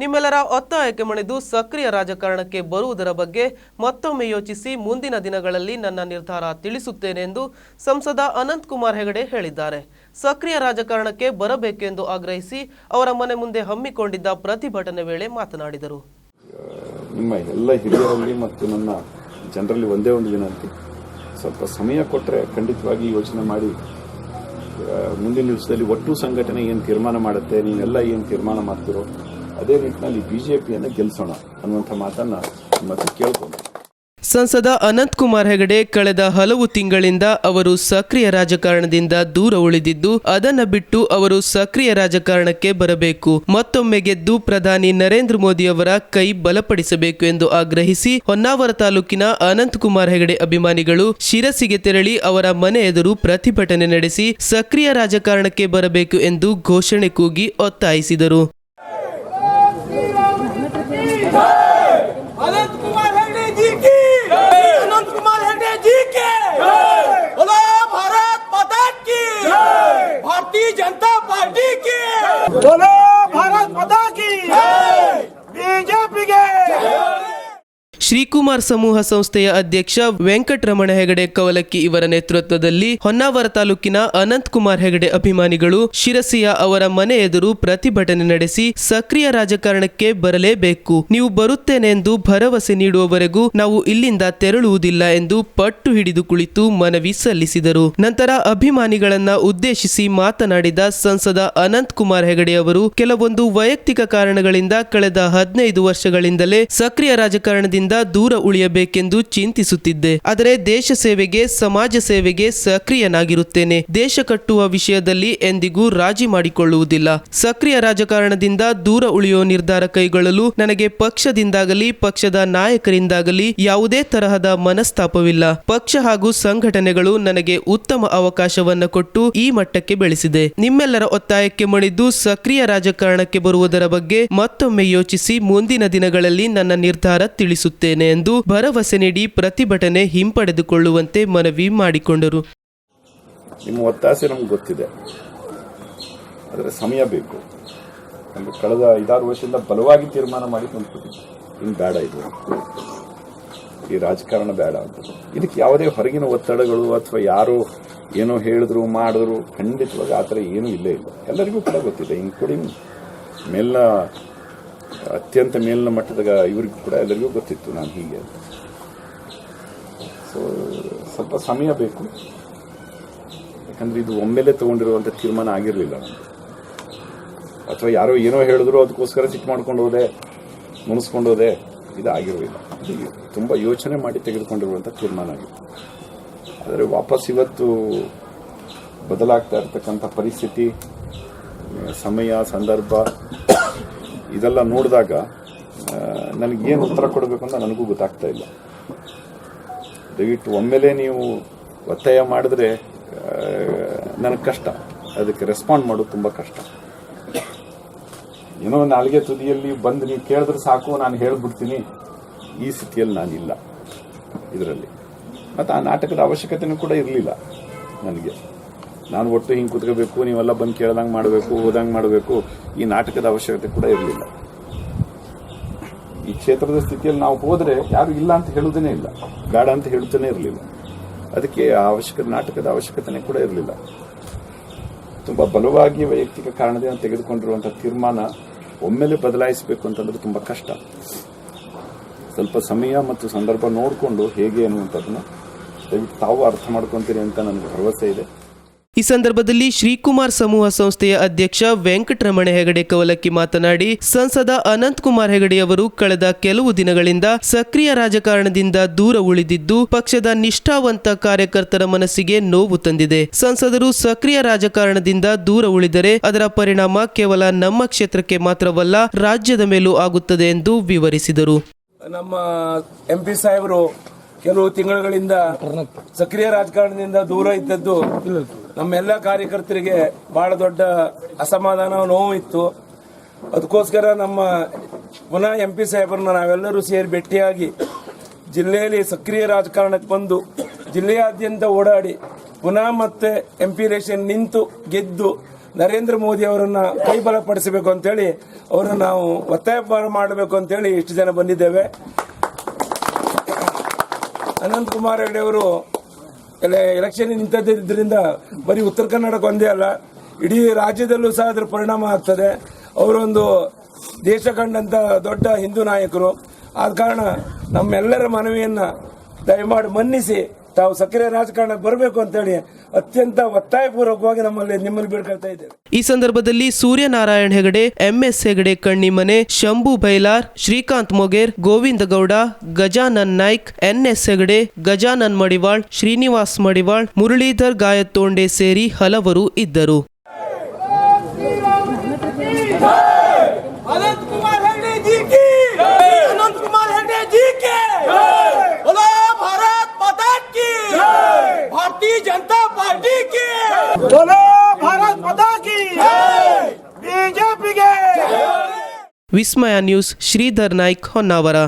ನಿಮ್ಮೆಲ್ಲರ ಒತ್ತಾಯಕ್ಕೆ ಮಣಿದು ಸಕ್ರಿಯ ರಾಜಕಾರಣಕ್ಕೆ ಬರುವುದರ ಬಗ್ಗೆ ಮತ್ತೊಮ್ಮೆ ಯೋಚಿಸಿ ಮುಂದಿನ ದಿನಗಳಲ್ಲಿ ನನ್ನ ನಿರ್ಧಾರ ತಿಳಿಸುತ್ತೇನೆ ಎಂದು ಸಂಸದ ಅನಂತ್ ಕುಮಾರ್ ಹೆಗಡೆ ಹೇಳಿದ್ದಾರೆ. ಸಕ್ರಿಯ ರಾಜಕಾರಣಕ್ಕೆ ಬರಬೇಕೆಂದು ಆಗ್ರಹಿಸಿ ಅವರ ಮನೆ ಮುಂದೆ ಹಮ್ಮಿಕೊಂಡಿದ್ದ ಪ್ರತಿಭಟನೆ ವೇಳೆ ಮಾತನಾಡಿದರು. ನಿಮ್ಮ ಎಲ್ಲ ಹಿರಿಯರಲ್ಲಿ ಮತ್ತು ನನ್ನ ಜನರಲ್ಲಿ ಒಂದೇ ಒಂದು ವಿನಂತಿ. ಸ್ವಲ್ಪ ಸಮಯ ಕೊಟ್ಟರೆ ಖಂಡಿತವಾಗಿ ಯೋಚನೆ ಮಾಡಿ. ಮುಂದಿನ ದಿವಸದಲ್ಲಿ ಒಟ್ಟು ಸಂಘಟನೆ ಏನು ತೀರ್ಮಾನ ಮಾಡುತ್ತೆ, ನೀವೆಲ್ಲ ಏನು ತೀರ್ಮಾನ ಮಾಡ್ತಿರೋ ಅದೇ ನಿಟ್ಟಿನಲ್ಲಿ ಬಿಜೆಪಿಯನ್ನು ಗೆಲ್ಲಿಸೋಣ ಅನ್ನುವಂಥ ಮಾತನ್ನ ಮತ್ತೆ ಕೇಳ್ಕೊಂಡು. ಸಂಸದ ಅನಂತ್ ಕುಮಾರ್ ಹೆಗಡೆ ಕಳೆದ ಹಲವು ತಿಂಗಳಿಂದ ಅವರು ಸಕ್ರಿಯ ರಾಜಕಾರಣದಿಂದ ದೂರ ಉಳಿದಿದ್ದು, ಅದನ್ನು ಬಿಟ್ಟು ಅವರು ಸಕ್ರಿಯ ರಾಜಕಾರಣಕ್ಕೆ ಬರಬೇಕು. ಮತ್ತೊಮ್ಮೆ ಗೆದ್ದು ಪ್ರಧಾನಿ ನರೇಂದ್ರ ಮೋದಿ ಅವರ ಕೈ ಬಲಪಡಿಸಬೇಕು ಎಂದು ಆಗ್ರಹಿಸಿ, ಹೊನ್ನಾವರ ತಾಲೂಕಿನ ಅನಂತ್ ಕುಮಾರ್ ಹೆಗಡೆ ಅಭಿಮಾನಿಗಳು ಶಿರಸಿಗೆ ತೆರಳಿ ಅವರ ಮನೆ ಎದುರು ಪ್ರತಿಭಟನೆ ನಡೆಸಿ, ಸಕ್ರಿಯ ರಾಜಕಾರಣಕ್ಕೆ ಬರಬೇಕು ಎಂದು ಘೋಷಣೆ ಕೂಗಿ ಒತ್ತಾಯಿಸಿದರು. Woo! ಶ್ರೀಕುಮಾರ್ ಸಮೂಹ ಸಂಸ್ಥೆಯ ಅಧ್ಯಕ್ಷ ವೆಂಕಟರಮಣ ಹೆಗಡೆ ಕವಲಕ್ಕಿ ಇವರ ನೇತೃತ್ವದಲ್ಲಿ ಹೊನ್ನಾವರ ತಾಲೂಕಿನ ಅನಂತ್ ಕುಮಾರ್ ಹೆಗಡೆ ಅಭಿಮಾನಿಗಳು ಶಿರಸಿಯ ಅವರ ಮನೆ ಎದುರು ಪ್ರತಿಭಟನೆ ನಡೆಸಿ ಸಕ್ರಿಯ ರಾಜಕಾರಣಕ್ಕೆ ಬರಲೇಬೇಕು. ನೀವು ಬರುತ್ತೇನೆ ಎಂದು ಭರವಸೆ ನೀಡುವವರೆಗೂ ನಾವು ಇಲ್ಲಿಂದ ತೆರಳುವುದಿಲ್ಲ ಎಂದು ಪಟ್ಟು ಹಿಡಿದು ಕುಳಿತು ಮನವಿ ಸಲ್ಲಿಸಿದರು. ನಂತರ ಅಭಿಮಾನಿಗಳನ್ನ ಉದ್ದೇಶಿಸಿ ಮಾತನಾಡಿದ ಸಂಸದ ಅನಂತ್ ಕುಮಾರ್ ಹೆಗಡೆ ಅವರು, ಕೆಲವೊಂದು ವೈಯಕ್ತಿಕ ಕಾರಣಗಳಿಂದ ಕಳೆದ ಹದಿನೈದು ವರ್ಷಗಳಿಂದಲೇ ಸಕ್ರಿಯ ರಾಜಕಾರಣದಿಂದ ದೂರ ಉಳಿಯಬೇಕೆಂದು ಚಿಂತಿಸುತ್ತಿದ್ದೆ. ಆದರೆ ದೇಶ ಸೇವೆಗೆ, ಸಮಾಜ ಸೇವೆಗೆ ಸಕ್ರಿಯನಾಗಿರುತ್ತೇನೆ. ದೇಶ ಕಟ್ಟುವ ವಿಷಯದಲ್ಲಿ ಎಂದಿಗೂ ರಾಜಿ ಮಾಡಿಕೊಳ್ಳುವುದಿಲ್ಲ. ಸಕ್ರಿಯ ರಾಜಕಾರಣದಿಂದ ದೂರ ಉಳಿಯುವ ನಿರ್ಧಾರ ಕೈಗೊಳ್ಳಲು ನನಗೆ ಪಕ್ಷದಿಂದಾಗಲಿ, ಪಕ್ಷದ ನಾಯಕರಿಂದಾಗಲಿ ಯಾವುದೇ ತರಹದ ಮನಸ್ತಾಪವಿಲ್ಲ. ಪಕ್ಷ ಹಾಗೂ ಸಂಘಟನೆಗಳು ನನಗೆ ಉತ್ತಮ ಅವಕಾಶವನ್ನ ಕೊಟ್ಟು ಈ ಮಟ್ಟಕ್ಕೆ ಬೆಳೆಸಿದೆ. ನಿಮ್ಮೆಲ್ಲರ ಒತ್ತಾಯಕ್ಕೆ ಮಣಿದು ಸಕ್ರಿಯ ರಾಜಕಾರಣಕ್ಕೆ ಬರುವುದರ ಬಗ್ಗೆ ಮತ್ತೊಮ್ಮೆ ಯೋಚಿಸಿ ಮುಂದಿನ ದಿನಗಳಲ್ಲಿ ನನ್ನ ನಿರ್ಧಾರ ತಿಳಿಸುತ್ತೇನೆ. ಎಂದು ಭರವಸೆ ನೀಡಿ ಪ್ರತಿಭಟನೆ ಹಿಂಪಡೆದುಕೊಳ್ಳುವಂತೆ ಮನವಿ ಮಾಡಿಕೊಂಡರು. ನಿಮ್ಮ ಒತ್ತಾಸೆ ನಮ್ಗೆ ಗೊತ್ತಿದೆ. ಆದರೆ ಸಮಯ ಬೇಕು. ನಮಗೆ ಕಳೆದ ಐದಾರು ವರ್ಷದಿಂದ ಬಲವಾಗಿ ತೀರ್ಮಾನ ಮಾಡಿ ತಂದ್ಬಿಟ್ಟಿದ್ದೆ ಇನ್ನು ಬೇಡ ಇದು. ಈ ರಾಜಕಾರಣ ಬೇಡ ಅಂತ. ಇದಕ್ಕೆ ಯಾವುದೇ ಹೊರಗಿನ ಒತ್ತಡಗಳು ಅಥವಾ ಯಾರೋ ಏನೋ ಹೇಳಿದ್ರು, ಮಾಡಿದ್ರು, ಖಂಡಿತವಾಗಿ ಆ ಥರ ಏನೂ ಇಲ್ಲೇ ಇಲ್ಲ. ಎಲ್ಲರಿಗೂ ಕೂಡ ಗೊತ್ತಿದೆ. ಇನ್ಕ್ಲೂಡಿಂಗ್ ಮೇಲಿನ ಅತ್ಯಂತ ಮೇಲಿನ ಮಟ್ಟದ ಇವರಿಗೂ ಕೂಡ ಎಲ್ಲರಿಗೂ ಗೊತ್ತಿತ್ತು ನಾನು ಹೀಗೆ ಅಂತ. ಸೊ ಸ್ವಲ್ಪ ಸಮಯ ಬೇಕು. ಯಾಕಂದ್ರೆ ಇದು ಒಮ್ಮೆಲೆ ತೊಗೊಂಡಿರುವಂಥ ತೀರ್ಮಾನ ಆಗಿರಲಿಲ್ಲ ಅಥವಾ ಯಾರೋ ಏನೋ ಹೇಳಿದ್ರು ಅದಕ್ಕೋಸ್ಕರ ಚಿಕ್ಕ ಮಾಡ್ಕೊಂಡು ಹೋದೆ, ಮುನಿಸ್ಕೊಂಡು ಹೋದೆ, ಇದು ಆಗಿರಲಿಲ್ಲ. ತುಂಬ ಯೋಚನೆ ಮಾಡಿ ತೆಗೆದುಕೊಂಡಿರುವಂಥ ತೀರ್ಮಾನ ಆಗಿತ್ತು. ಆದರೆ ವಾಪಸ್ ಇವತ್ತು ಬದಲಾಗ್ತಾ ಇರ್ತಕ್ಕಂಥ ಪರಿಸ್ಥಿತಿ, ಸಮಯ, ಸಂದರ್ಭ ಇದೆಲ್ಲ ನೋಡಿದಾಗ ನನಗೇನು ಉತ್ತರ ಕೊಡಬೇಕು ಅಂತ ನನಗೂ ಗೊತ್ತಾಗ್ತಾ ಇಲ್ಲ. ದಯವಿಟ್ಟು ಒಮ್ಮೆಲೆ ನೀವು ಒತ್ತಾಯ ಮಾಡಿದ್ರೆ ನನಗೆ ಕಷ್ಟ. ಅದಕ್ಕೆ ರೆಸ್ಪಾಂಡ್ ಮಾಡೋದು ತುಂಬ ಕಷ್ಟ. ಏನೋ ನಾಲ್ಗೆ ತುದಿಯಲ್ಲಿ ಬಂದು ನೀವು ಕೇಳಿದ್ರೆ ಸಾಕು, ನಾನು ಹೇಳ್ಬಿಡ್ತೀನಿ. ಈ ಸ್ಥಿತಿಯಲ್ಲಿ ನಾನಿಲ್ಲ. ಇದರಲ್ಲಿ. ಮತ್ತು ಆ ನಾಟಕದ ಅವಶ್ಯಕತೆಯೂ ಕೂಡ ಇರಲಿಲ್ಲ ನನಗೆ. ನಾನು ಒಟ್ಟು ಹಿಂಗೆ ಕುತ್ಕೋಬೇಕು, ನೀವೆಲ್ಲ ಬಂದು ಕೇಳ್ದಂಗೆ ಮಾಡಬೇಕು, ಹೋದಂಗೆ ಮಾಡಬೇಕು, ಈ ನಾಟಕದ ಅವಶ್ಯಕತೆ ಕೂಡ ಇರಲಿಲ್ಲ. ಈ ಕ್ಷೇತ್ರದ ಸ್ಥಿತಿಯಲ್ಲಿ ನಾವು ಹೋದರೆ ಯಾರು ಇಲ್ಲ ಅಂತ ಹೇಳುವುದೇ ಇಲ್ಲ. ಬೇಡ ಅಂತ ಹೇಳುತ್ತಾನೆ ಇರಲಿಲ್ಲ. ಅದಕ್ಕೆ ಅವಶ್ಯಕ, ನಾಟಕದ ಅವಶ್ಯಕತೆ ಕೂಡ ಇರಲಿಲ್ಲ. ತುಂಬಾ ಬಲವಾಗಿ ವೈಯಕ್ತಿಕ ಕಾರಣದಿಂದ ತೆಗೆದುಕೊಂಡಿರುವಂತಹ ತೀರ್ಮಾನ ಒಮ್ಮೆಲೆ ಬದಲಾಯಿಸಬೇಕು ಅಂತಂದ್ರೆ ತುಂಬಾ ಕಷ್ಟ. ಸ್ವಲ್ಪ ಸಮಯ ಮತ್ತು ಸಂದರ್ಭ ನೋಡಿಕೊಂಡು ಹೇಗೆ ಅನ್ನುವಂಥದ್ದನ್ನ ದಯವಿಟ್ಟು ತಾವು ಅರ್ಥ ಮಾಡ್ಕೊಂತೀರಿ ಅಂತ ನನಗೆ ಭರವಸೆ ಇದೆ. ಈ ಸಂದರ್ಭದಲ್ಲಿ ಶ್ರೀಕುಮಾರ್ ಸಮೂಹ ಸಂಸ್ಥೆಯ ಅಧ್ಯಕ್ಷ ವೆಂಕಟರಮಣ ಹೆಗಡೆ ಕವಲಕ್ಕಿ ಮಾತನಾಡಿ, ಸಂಸದ ಅನಂತ್ ಕುಮಾರ್ ಹೆಗಡೆಯವರು ಕಳೆದ ಕೆಲವು ದಿನಗಳಿಂದ ಸಕ್ರಿಯ ರಾಜಕಾರಣದಿಂದ ದೂರ ಉಳಿದಿದ್ದು, ಪಕ್ಷದ ನಿಷ್ಠಾವಂತ ಕಾರ್ಯಕರ್ತರ ಮನಸ್ಸಿಗೆ ನೋವು ತಂದಿದೆ. ಸಂಸದರು ಸಕ್ರಿಯ ರಾಜಕಾರಣದಿಂದ ದೂರ ಉಳಿದರೆ ಅದರ ಪರಿಣಾಮ ಕೇವಲ ನಮ್ಮ ಕ್ಷೇತ್ರಕ್ಕೆ ಮಾತ್ರವಲ್ಲ, ರಾಜ್ಯದ ಮೇಲೂ ಆಗುತ್ತದೆ ಎಂದು ವಿವರಿಸಿದರು. ನಮ್ಮ ಎಂ ಪಿ ಸಾಹೇಬರು ಕೆಲವು ತಿಂಗಳುಗಳಿಂದ ಸಕ್ರಿಯ ರಾಜಕಾರಣದಿಂದ ದೂರ ಇದ್ದದ್ದು ನಮ್ಮೆಲ್ಲ ಕಾರ್ಯಕರ್ತರಿಗೆ ಬಹಳ ದೊಡ್ಡ ಅಸಮಾಧಾನ ನೋವು ಇತ್ತು ಅದಕ್ಕೋಸ್ಕರ ನಮ್ಮ ಪುನಃ ಎಂ ಪಿ ಸಾಹೇಬರನ್ನ ನಾವೆಲ್ಲರೂ ಸೇರಿ ಭೇಟಿಯಾಗಿ ಜಿಲ್ಲೆಯಲ್ಲಿ ಸಕ್ರಿಯ ರಾಜಕಾರಣಕ್ಕೆ ಬಂದು ಜಿಲ್ಲೆಯಾದ್ಯಂತ ಓಡಾಡಿ ಪುನಃ ಮತ್ತೆ ಎಂ ಪಿ ರೇಷನ್ ನಿಂತು ಗೆದ್ದು ನರೇಂದ್ರ ಮೋದಿ ಅವರನ್ನ ಕೈಬಲಪಡಿಸಬೇಕು ಅಂತೇಳಿ ಅವರನ್ನು ನಾವು ಒತ್ತಾಯ ಮಾಡಬೇಕು ಅಂತೇಳಿ ಇಷ್ಟು ಜನ ಬಂದಿದ್ದೇವೆ. ಅನಂತ್ ಕುಮಾರ್ ಹೆಗಡೆ ಅವರು ಎಲೆಕ್ಷನ್ ನಿಂತದ್ರಿಂದ ಬರೀ ಉತ್ತರ ಕನ್ನಡಕ್ಕೆ ಒಂದೇ ಅಲ್ಲ, ಇಡೀ ರಾಜ್ಯದಲ್ಲೂ ಸಹ ಅದರ ಪರಿಣಾಮ ಆಗ್ತದೆ. ಅವರೊಂದು ದೇಶ ಕಂಡಂಥ ದೊಡ್ಡ ಹಿಂದೂ ನಾಯಕರು. ಆದ ಕಾರಣ ನಮ್ಮೆಲ್ಲರ ಮನವಿಯನ್ನು ದಯಮಾಡಿ ಮನ್ನಿಸಿ ತಾವು ಸಕ್ರಿಯ ರಾಜಕಾರಣಕ್ಕೆ ಬರಬೇಕು ಅಂತೇಳಿ ಅತ್ಯಂತ ಒತ್ತಾಯಪೂರ್ವಕವಾಗಿ ನಮ್ಮಲ್ಲಿ ನಿಮ್ಮಲ್ಲಿ ಬೇಡ್ಕೊಳ್ತಾ ಇದ್ದೇವೆ. ಈ ಸಂದರ್ಭದಲ್ಲಿ Suryanarayana Hegde M S Hegde Kannimane Shambhu Bailar Srikanth Moger Govinda Gowda Gajanan Naik NS Hegde Gajanan Madiwal Srinivas Madiwal Muralidhar Gaitonde ಸೇರಿ ಹಲವರು ಇದ್ದರು. बोलो भारत माता की बीजेपी के। विस्मया न्यूज़ श्रीधर नायक होनावरा।